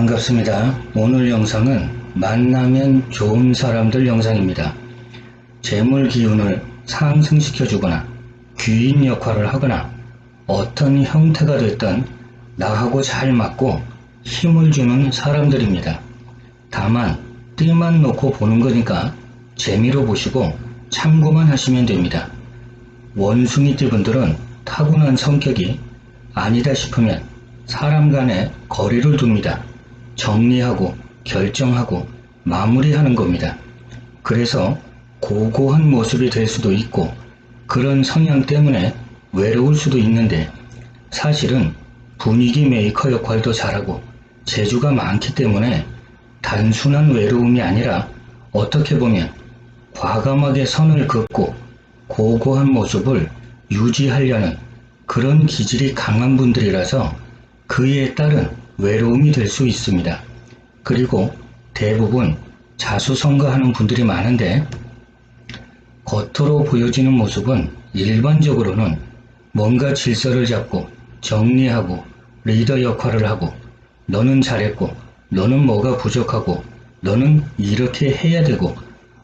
반갑습니다. 오늘 영상은 만나면 좋은 사람들 영상입니다. 재물 기운을 상승시켜 주거나 귀인 역할을 하거나 어떤 형태가 됐든 나하고 잘 맞고 힘을 주는 사람들입니다. 다만 띠만 놓고 보는 거니까 재미로 보시고 참고만 하시면 됩니다. 원숭이 띠분들은 타고난 성격이 아니다 싶으면 사람 간의 거리를 둡니다. 정리하고 결정하고 마무리하는 겁니다. 그래서 고고한 모습이 될 수도 있고 그런 성향 때문에 외로울 수도 있는데 사실은 분위기 메이커 역할도 잘하고 재주가 많기 때문에 단순한 외로움이 아니라 어떻게 보면 과감하게 선을 긋고 고고한 모습을 유지하려는 그런 기질이 강한 분들이라서 그에 따른 외로움이 될 수 있습니다. 그리고 대부분 자수성가하는 분들이 많은데 겉으로 보여지는 모습은 일반적으로는 뭔가 질서를 잡고 정리하고 리더 역할을 하고 너는 잘했고 너는 뭐가 부족하고 너는 이렇게 해야 되고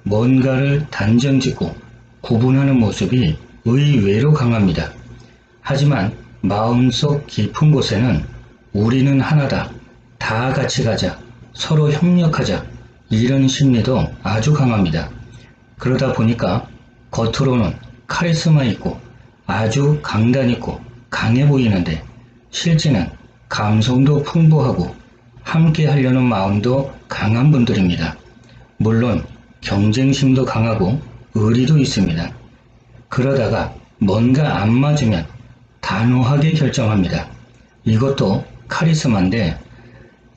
뭔가를 단정짓고 구분하는 모습이 의외로 강합니다. 하지만 마음속 깊은 곳에는 우리는 하나다. 다 같이 가자. 서로 협력하자. 이런 심리도 아주 강합니다. 그러다 보니까 겉으로는 카리스마 있고 아주 강단 있고 강해 보이는데 실제는 감성도 풍부하고 함께 하려는 마음도 강한 분들입니다. 물론 경쟁심도 강하고 의리도 있습니다. 그러다가 뭔가 안 맞으면 단호하게 결정합니다. 이것도 카리스마인데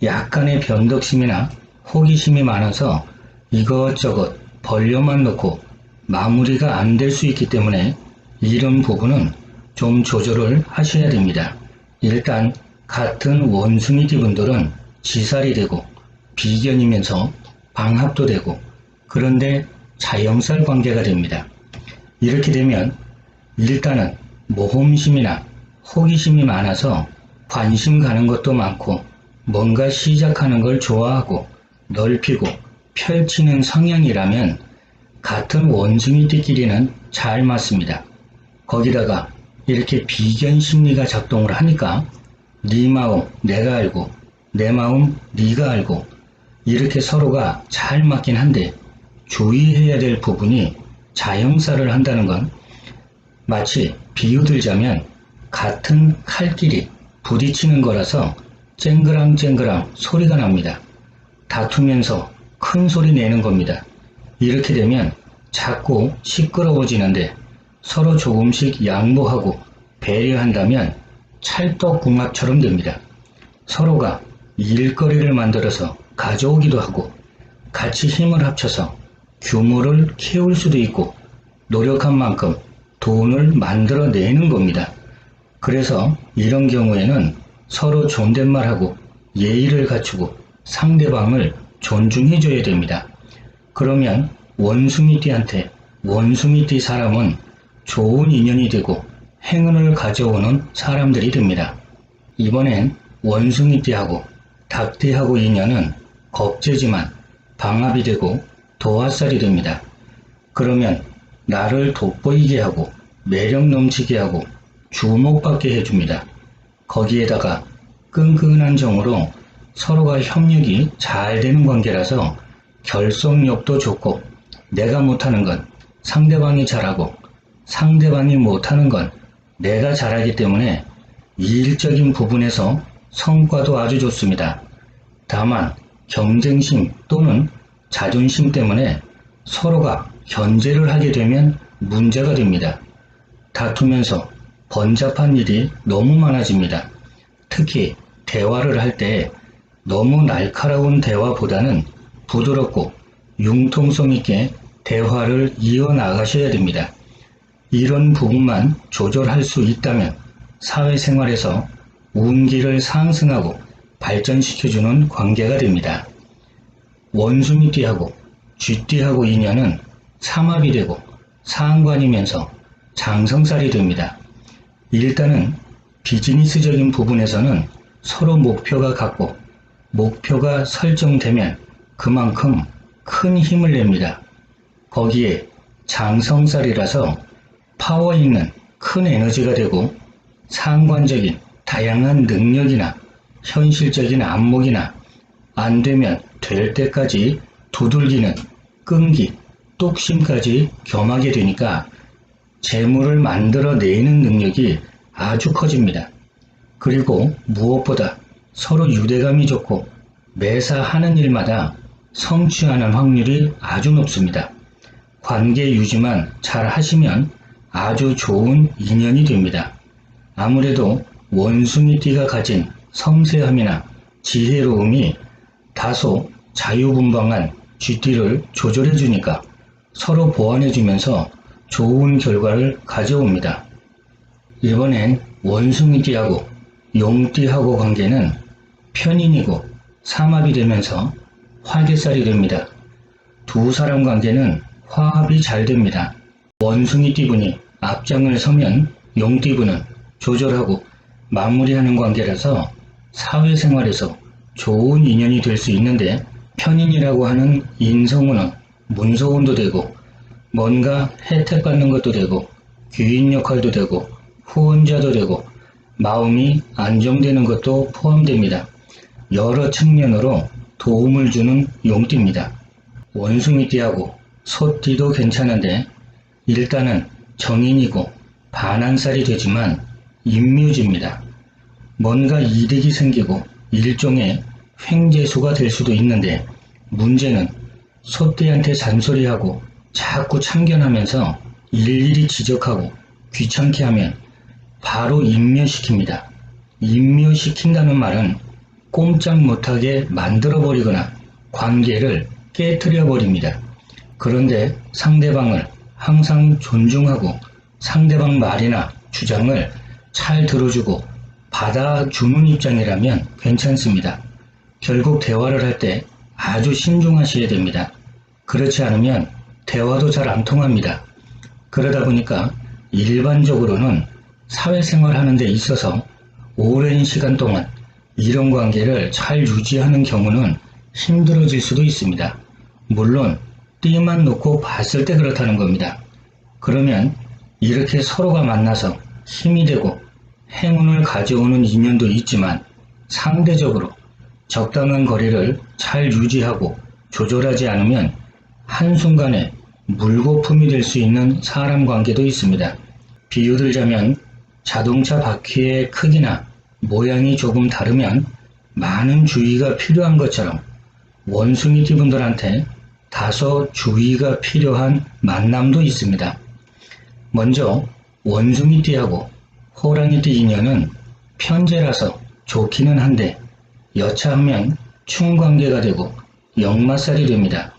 약간의 변덕심이나 호기심이 많아서 이것저것 벌려만 놓고 마무리가 안 될 수 있기 때문에 이런 부분은 좀 조절을 하셔야 됩니다. 일단 같은 원숭이 띠 분들은 지살이 되고 비견이면서 방합도 되고 그런데 자영살 관계가 됩니다. 이렇게 되면 일단은 모험심이나 호기심이 많아서 관심 가는 것도 많고 뭔가 시작하는 걸 좋아하고 넓히고 펼치는 성향이라면 같은 원숭이띠끼리는 잘 맞습니다. 거기다가 이렇게 비견 심리가 작동을 하니까 네 마음 내가 알고 내 마음 네가 알고 이렇게 서로가 잘 맞긴 한데 주의해야 될 부분이 자영사를 한다는 건 마치 비유 들자면 같은 칼길이 부딪히는 거라서 쨍그랑쨍그랑 소리가 납니다. 다투면서 큰 소리 내는 겁니다. 이렇게 되면 자꾸 시끄러워지는데 서로 조금씩 양보하고 배려한다면 찰떡궁합처럼 됩니다. 서로가 일거리를 만들어서 가져오기도 하고 같이 힘을 합쳐서 규모를 키울 수도 있고 노력한 만큼 돈을 만들어내는 겁니다. 그래서 이런 경우에는 서로 존댓말하고 예의를 갖추고 상대방을 존중해줘야 됩니다. 그러면 원숭이띠한테 원숭이띠 사람은 좋은 인연이 되고 행운을 가져오는 사람들이 됩니다. 이번엔 원숭이띠하고 닭띠하고 인연은 겁재지만 방합이 되고 도화살이 됩니다. 그러면 나를 돋보이게 하고 매력 넘치게 하고 주목받게 해줍니다. 거기에다가 끈끈한 정으로 서로가 협력이 잘 되는 관계라서 결속력도 좋고 내가 못하는 건 상대방이 잘하고 상대방이 못하는 건 내가 잘하기 때문에 일적인 부분에서 성과도 아주 좋습니다. 다만 경쟁심 또는 자존심 때문에 서로가 견제를 하게 되면 문제가 됩니다. 다투면서 번잡한 일이 너무 많아집니다. 특히 대화를 할 때 너무 날카로운 대화보다는 부드럽고 융통성 있게 대화를 이어나가셔야 됩니다. 이런 부분만 조절할 수 있다면 사회생활에서 운기를 상승하고 발전시켜주는 관계가 됩니다. 원숭이띠하고 쥐띠하고 인연은 삼합이 되고 상관이면서 장성살이 됩니다. 일단은 비즈니스적인 부분에서는 서로 목표가 같고 목표가 설정되면 그만큼 큰 힘을 냅니다. 거기에 장성살이라서 파워 있는 큰 에너지가 되고 상관적인 다양한 능력이나 현실적인 안목이나 안 되면 될 때까지 두들기는 끈기, 뚝심까지 겸하게 되니까 재물을 만들어내는 능력이 아주 커집니다. 그리고 무엇보다 서로 유대감이 좋고 매사 하는 일마다 성취하는 확률이 아주 높습니다. 관계 유지만 잘 하시면 아주 좋은 인연이 됩니다. 아무래도 원숭이띠가 가진 섬세함이나 지혜로움이 다소 자유분방한 쥐띠를 조절해 주니까 서로 보완해 주면서 좋은 결과를 가져옵니다. 이번엔 원숭이띠하고 용띠하고 관계는 편인이고 삼합이 되면서 화개살이 됩니다. 두 사람 관계는 화합이 잘 됩니다. 원숭이 띠분이 앞장을 서면 용띠분은 조절하고 마무리하는 관계라서 사회생활에서 좋은 인연이 될 수 있는데 편인이라고 하는 인성우는 문서운도 되고 뭔가 혜택받는 것도 되고 귀인 역할도 되고 후원자도 되고 마음이 안정되는 것도 포함됩니다. 여러 측면으로 도움을 주는 용띠입니다. 원숭이띠하고 소띠도 괜찮은데 일단은 정인이고 반한살이 되지만 임묘지입니다. 뭔가 이득이 생기고 일종의 횡재수가 될 수도 있는데 문제는 소띠한테 잔소리하고 자꾸 참견하면서 일일이 지적하고 귀찮게 하면 바로 임묘시킵니다. 임묘시킨다는 말은 꼼짝 못하게 만들어버리거나 관계를 깨뜨려 버립니다. 그런데 상대방을 항상 존중하고 상대방 말이나 주장을 잘 들어주고 받아주는 입장이라면 괜찮습니다. 결국 대화를 할 때 아주 신중하셔야 됩니다. 그렇지 않으면 대화도 잘 안 통합니다. 그러다 보니까 일반적으로는 사회생활 하는 데 있어서 오랜 시간 동안 이런 관계를 잘 유지하는 경우는 힘들어질 수도 있습니다. 물론 띠만 놓고 봤을 때 그렇다는 겁니다. 그러면 이렇게 서로가 만나서 힘이 되고 행운을 가져오는 인연도 있지만 상대적으로 적당한 거리를 잘 유지하고 조절하지 않으면 한순간에 물거품이 될 수 있는 사람 관계도 있습니다. 비유 들자면 자동차 바퀴의 크기나 모양이 조금 다르면 많은 주의가 필요한 것처럼 원숭이띠 분들한테 다소 주의가 필요한 만남도 있습니다. 먼저 원숭이띠하고 호랑이띠 인연은 편제라서 좋기는 한데 여차하면 충관계가 되고 역마살이 됩니다.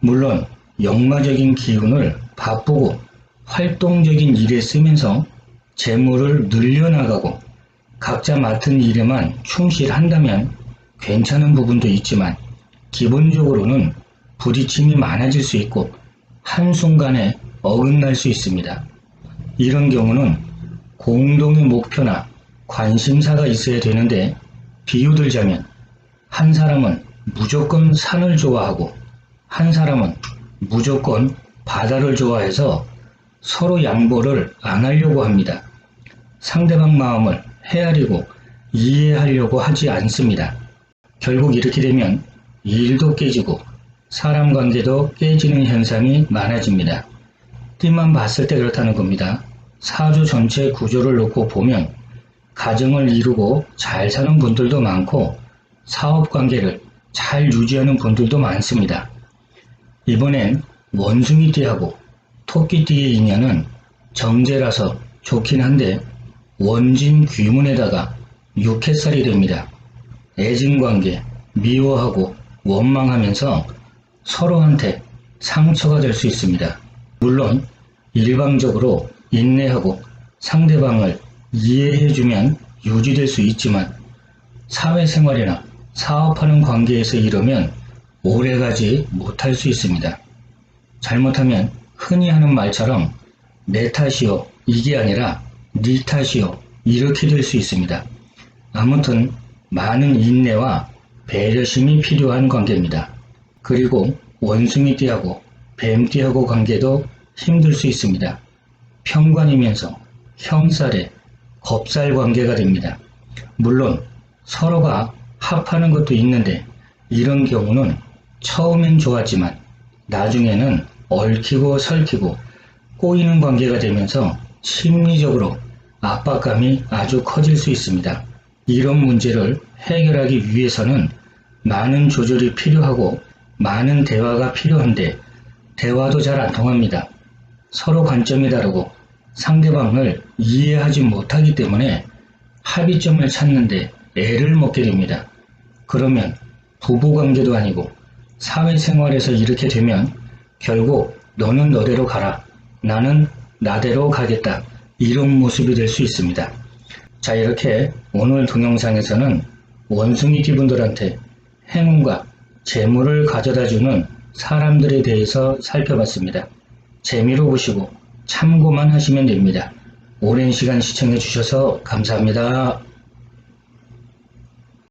물론 역마적인 기운을 바쁘고 활동적인 일에 쓰면서 재물을 늘려나가고 각자 맡은 일에만 충실한다면 괜찮은 부분도 있지만 기본적으로는 부딪힘이 많아질 수 있고 한순간에 어긋날 수 있습니다. 이런 경우는 공동의 목표나 관심사가 있어야 되는데 비유 들자면 한 사람은 무조건 산을 좋아하고 한 사람은 무조건 바다를 좋아해서 서로 양보를 안 하려고 합니다. 상대방 마음을 헤아리고 이해하려고 하지 않습니다. 결국 이렇게 되면 일도 깨지고 사람 관계도 깨지는 현상이 많아집니다. 띠만 봤을 때 그렇다는 겁니다. 사주 전체 구조를 놓고 보면 가정을 이루고 잘 사는 분들도 많고 사업 관계를 잘 유지하는 분들도 많습니다. 이번엔 원숭이띠하고 토끼띠의 인연은 정제라서 좋긴 한데 원진 귀문에다가 육해살이 됩니다. 애증관계, 미워하고 원망하면서 서로한테 상처가 될 수 있습니다. 물론 일방적으로 인내하고 상대방을 이해해주면 유지될 수 있지만 사회생활이나 사업하는 관계에서 이러면 오래가지 못할 수 있습니다. 잘못하면 흔히 하는 말처럼 내 탓이요 이게 아니라 네 탓이요 이렇게 될 수 있습니다. 아무튼 많은 인내와 배려심이 필요한 관계입니다. 그리고 원숭이띠하고 뱀띠하고 관계도 힘들 수 있습니다. 평관이면서 형살의 겁살 관계가 됩니다. 물론 서로가 합하는 것도 있는데 이런 경우는 처음엔 좋았지만 나중에는 얽히고 설키고 꼬이는 관계가 되면서 심리적으로 압박감이 아주 커질 수 있습니다. 이런 문제를 해결하기 위해서는 많은 조절이 필요하고 많은 대화가 필요한데 대화도 잘 안 통합니다. 서로 관점이 다르고 상대방을 이해하지 못하기 때문에 합의점을 찾는데 애를 먹게 됩니다. 그러면 부부 관계도 아니고 사회생활에서 이렇게 되면 결국 너는 너대로 가라. 나는 나대로 가겠다. 이런 모습이 될 수 있습니다. 자, 이렇게 오늘 동영상에서는 원숭이 기분들한테 행운과 재물을 가져다 주는 사람들에 대해서 살펴봤습니다. 재미로 보시고 참고만 하시면 됩니다. 오랜 시간 시청해 주셔서 감사합니다.